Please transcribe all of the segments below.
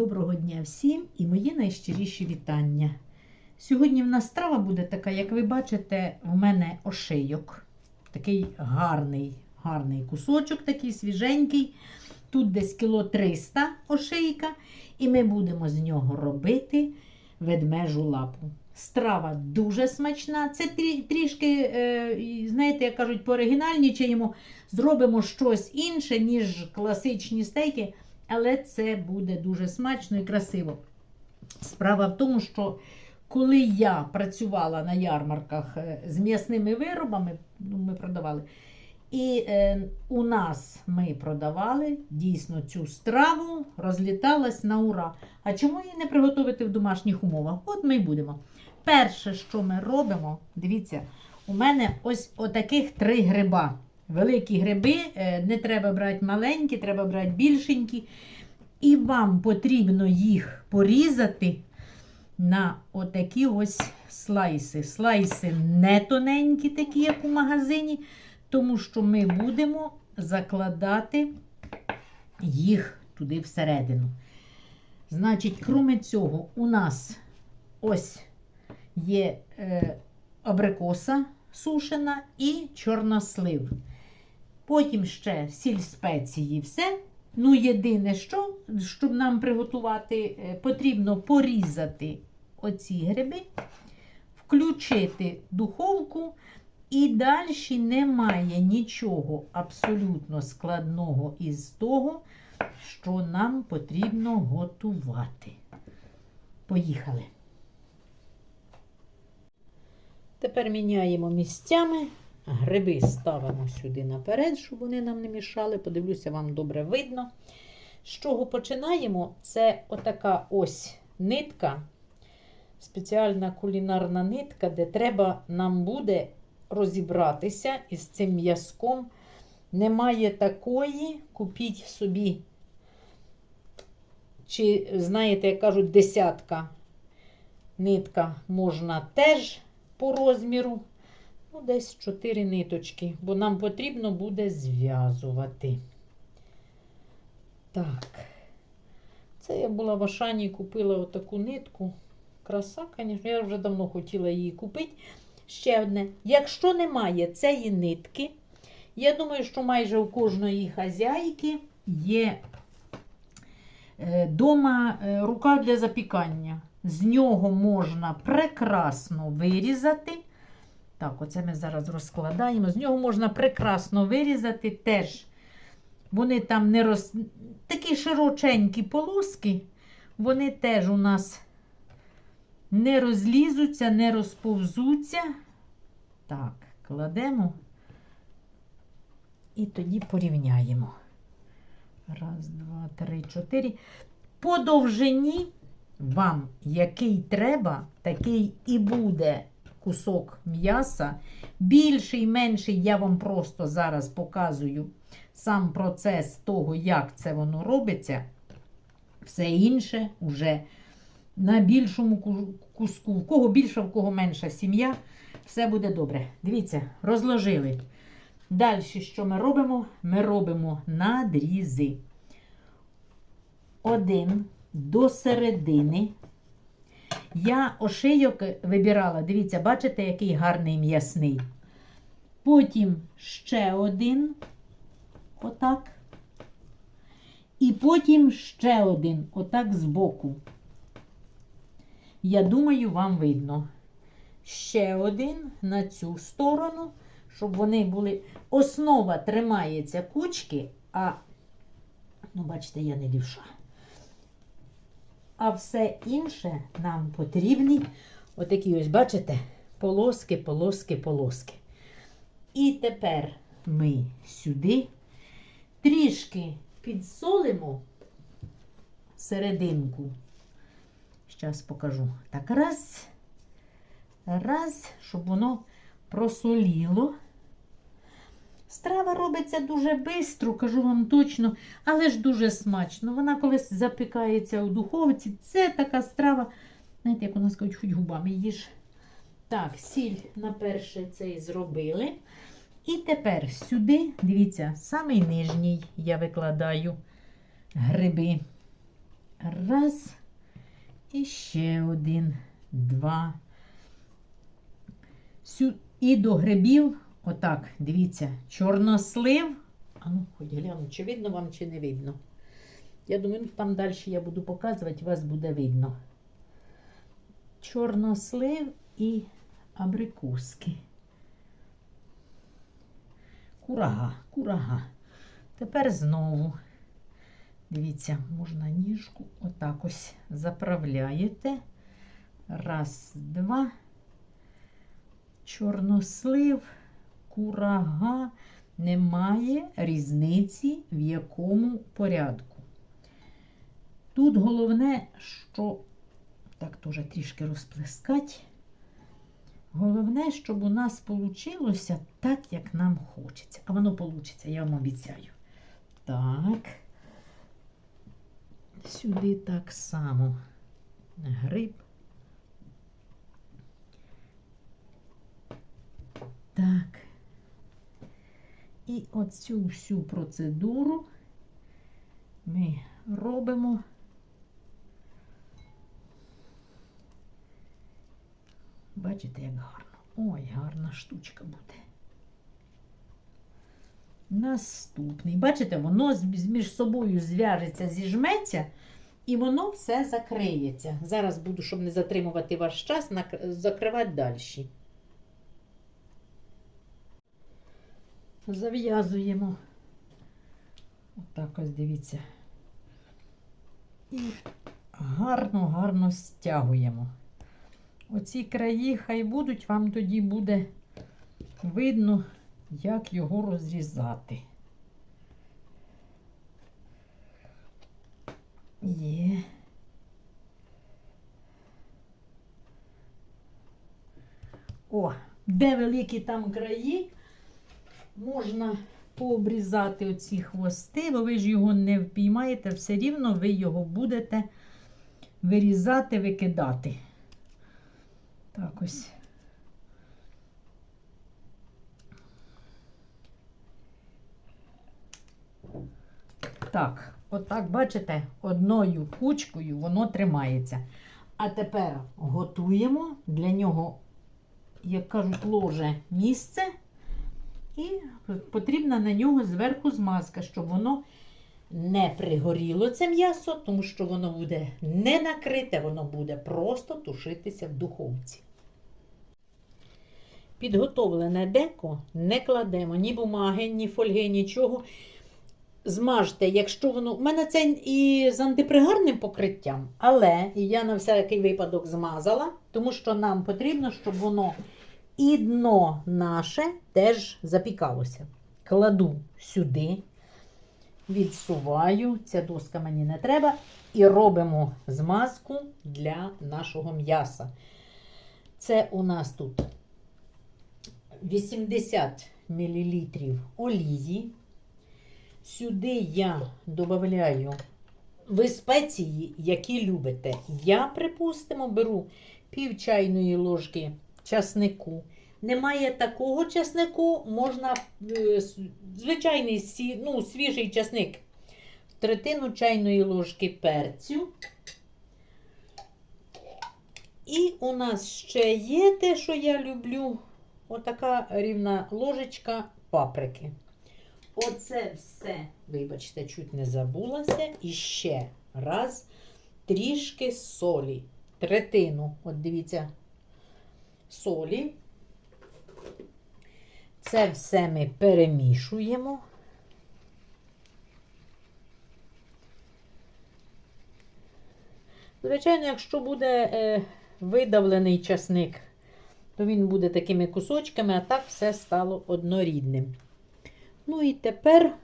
Доброго дня всім і мої найщиріші вітання. Сьогодні в нас страва буде така, як ви бачите, в мене ошийок. Такий гарний, гарний кусочок, такий свіженький. Тут десь кіло 300 ошийка, і ми будемо з нього робити ведмежу лапу. Страва дуже смачна. Це трішки, е, знаєте, як кажуть, пооригінальнічаємо, зробимо щось інше, ніж класичні стейки, але це буде дуже смачно і красиво. Справа в тому, що коли я працювала на ярмарках е, з м'ясними виробами, ну, ми продавали, і е, у нас ми продавали дійсно цю страву, розліталась на ура. А чому її не приготувати в домашніх умовах? От ми й будемо. Перше, що ми робимо, дивіться, у мене ось отаких три гриба. Великі гриби, е, не треба брати маленькі, треба брати більшенькі. І вам потрібно їх порізати на отакі ось слайси. Слайси не тоненькі, такі, як у магазині, тому що ми будемо закладати їх туди всередину. Значить, кроме цього, у нас ось є е, абрикоса сушена і чорнослив. Потім ще сіль спеції, все. Ну, єдине, що, щоб нам приготувати, е, потрібно порізати оці гриби, включити духовку, і далі немає нічого абсолютно складного із того, що нам потрібно готувати. Поїхали. Тепер міняємо місцями. Гриби ставимо сюди наперед, щоб вони нам не мішали. Подивлюся, вам добре видно. З чого починаємо? Це отака ось нитка, спеціальна кулінарна нитка, де треба нам буде розібратися із цим м'язком. Немає такої, купіть собі, чи, знаєте, як кажуть, десятка нитка можна теж по розміру. Ну, десь 4 ниточки, бо нам потрібно буде зв'язувати. Так. Це я була в Ашані купила отаку нитку. Краса, звісно, я вже давно хотіла її купити. Ще одне. Якщо немає цієї нитки, я думаю, що майже у кожної хазяйки є е, дома е, рука для запікання. З нього можна прекрасно вирізати. Так, оце ми зараз розкладаємо. З нього можна прекрасно вирізати теж. Вони там не роз... такі широченькі полоски, вони теж у нас не розлізуться, не розповзуться. Так, кладемо і тоді порівняємо. Раз, два, три, чотири. По довжині вам який треба, такий і буде кусок м'яса. Більший, менший, я вам просто зараз показую сам процес того, як це воно робиться. Все інше вже на більшому куску. В кого більша, в кого менша сім'я, все буде добре. Дивіться, розложили. Далі, що ми робимо? Ми робимо надрізи. Один до середини. Я ошийок вибирала, дивіться, бачите, який гарний м'ясний. Потім ще один, отак. І потім ще один, отак збоку. Я думаю, вам видно. Ще один на цю сторону, щоб вони були. Основа тримається кучки, а, ну, бачите, я не лівша. А все інше нам потрібні отакі ось, бачите, полоски, полоски, полоски. І тепер ми сюди трішки підсолимо серединку. Зараз покажу. Так, раз, раз, щоб воно просоліло. Страва робиться дуже швидко, кажу вам точно, але ж дуже смачно. Вона колись запікається у духовці. Це така страва, знаєте, як у нас кажуть, хоч губами їж. Так, сіль на перше цей зробили. І тепер сюди, дивіться, самий нижній я викладаю гриби. Раз. І ще один, два. І до грибів, отак, дивіться, чорнослив. А ну, хоч гляну, чи видно вам, чи не видно. Я думаю, ну, там далі я буду показувати, вас буде видно. Чорнослив і абрикоски. Курага, курага. Тепер знову. Дивіться, можна ніжку отак ось заправляєте. Раз, два. Чорнослив, курага. Немає різниці, в якому порядку. Тут головне, що так теж трішки розплескати. Головне, щоб у нас вийшло так, як нам хочеться. А воно вийде, я вам обіцяю. Так. Сюди так само гриб. Так. І оцю всю процедуру ми робимо. Бачите, як гарно. Ой, гарна штучка буде. Наступний. Бачите, воно між собою зв'яжеться, зіжметься, і воно все закриється. Зараз буду, щоб не затримувати ваш час, закривати далі. Зав'язуємо. Отак ось дивіться. І гарно-гарно стягуємо. Оці краї хай будуть, вам тоді буде видно, як його розрізати. Є. О, де великі там краї, можна пообрізати оці хвости, бо ви ж його не впіймаєте, все рівно ви його будете вирізати, викидати. Так ось. Так, отак, бачите, одною кучкою воно тримається. А тепер готуємо для нього, як кажуть, ложе місце. І потрібна на нього зверху змазка, щоб воно не пригоріло це м'ясо, тому що воно буде не накрите, воно буде просто тушитися в духовці. Підготовлене деко не кладемо ні бумаги, ні фольги, нічого. Змажте, якщо воно. У мене це і з антипригарним покриттям, але я на всякий випадок змазала, тому що нам потрібно, щоб воно і дно наше теж запікалося. Кладу сюди, відсуваю, ця доска мені не треба, і робимо змазку для нашого м'яса. Це у нас тут 80 мл олії. Сюди я додаю ви спеції, які любите. Я, припустимо, беру пів чайної ложки часнику. Немає такого часнику, можна е, звичайний ну, свіжий часник. Третину чайної ложки перцю. І у нас ще є те, що я люблю. Отака рівна ложечка паприки. Оце все, вибачте, чуть не забулася. І ще раз трішки солі. Третину, от дивіться, солі. Це все ми перемішуємо. Звичайно, якщо буде е, видавлений часник, то він буде такими кусочками, а так все стало однорідним. Ну і тепер,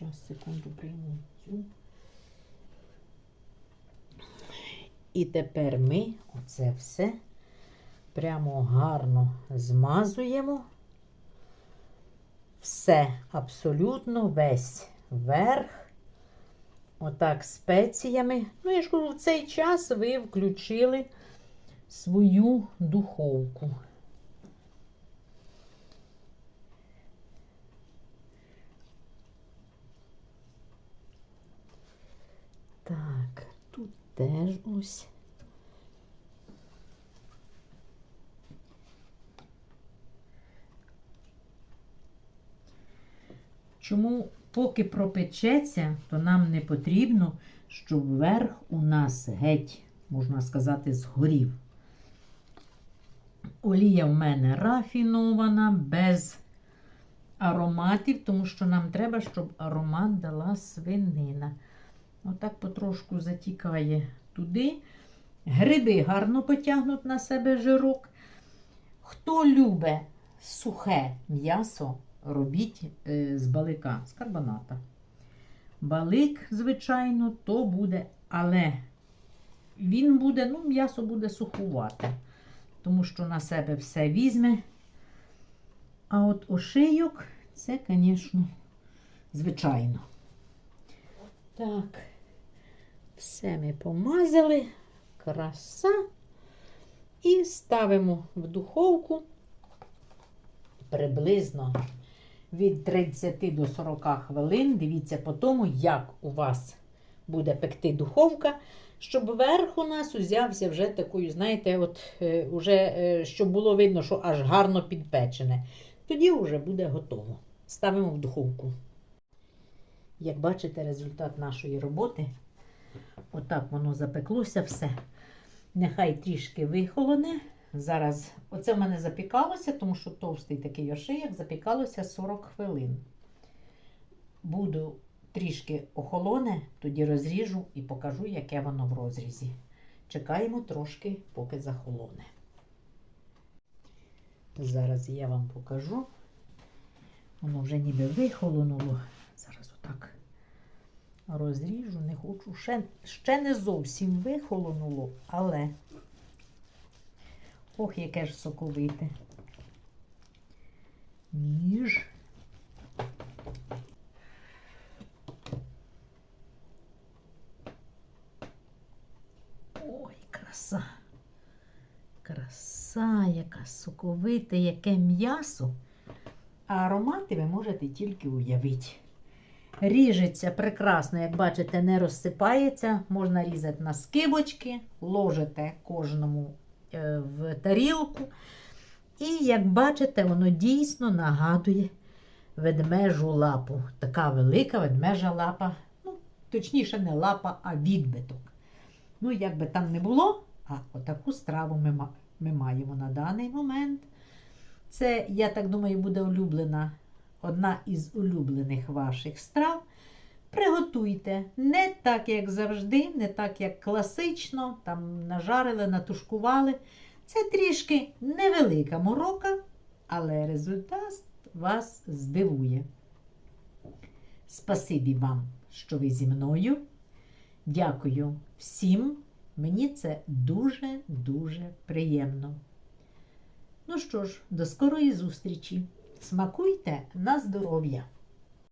зараз, секунду, прийму цю. І тепер ми оце все прямо гарно змазуємо. Все, абсолютно весь верх. Отак спеціями. Ну, я ж кажу, в цей час ви включили свою духовку. Так, тут теж ось. Чому поки пропечеться, то нам не потрібно, щоб верх у нас геть, можна сказати, згорів. Олія в мене рафінована, без ароматів, тому що нам треба, щоб аромат дала свинина. Отак потрошку затікає туди. Гриби гарно потягнуть на себе жирок. Хто любить сухе м'ясо, робіть е, з балика, з карбоната. Балик, звичайно, то буде, але він буде, ну, м'ясо буде сухувати, тому що на себе все візьме. А от ошийок це, звісно, звичайно. Так, все ми помазали. Краса. І ставимо в духовку приблизно від 30 до 40 хвилин. Дивіться по тому, як у вас буде пекти духовка, щоб верх у нас узявся вже такою, знаєте, от е, уже, е, щоб було видно, що аж гарно підпечене. Тоді вже буде готово. Ставимо в духовку. Як бачите, результат нашої роботи, отак воно запеклося все. Нехай трішки вихолоне. Зараз, оце в мене запікалося, тому що товстий такий ошияк запікалося 40 хвилин. Буду трішки охолоне, тоді розріжу і покажу, яке воно в розрізі. Чекаємо трошки, поки захолоне. Зараз я вам покажу. Воно вже ніби вихолонуло. Зараз отак розріжу, не хочу. Ще, ще не зовсім вихолонуло, але ох, яке ж соковите. Ніж. Ой, краса. Краса, яка соковита, яке м'ясо. А аромати ви можете тільки уявити. Ріжеться прекрасно, як бачите, не розсипається. Можна різати на скибочки, ложите кожному в тарілку. І, як бачите, воно дійсно нагадує ведмежу лапу. Така велика ведмежа лапа. Ну, точніше, не лапа, а відбиток. Ну, як би там не було, а отаку страву ми, ми маємо на даний момент. Це, я так думаю, буде улюблена, одна із улюблених ваших страв. Приготуйте не так, як завжди, не так, як класично, там нажарили, натушкували. Це трішки невелика морока, але результат вас здивує. Спасибі вам, що ви зі мною. Дякую всім. Мені це дуже-дуже приємно. Ну що ж, до скорої зустрічі. Смакуйте на здоров'я!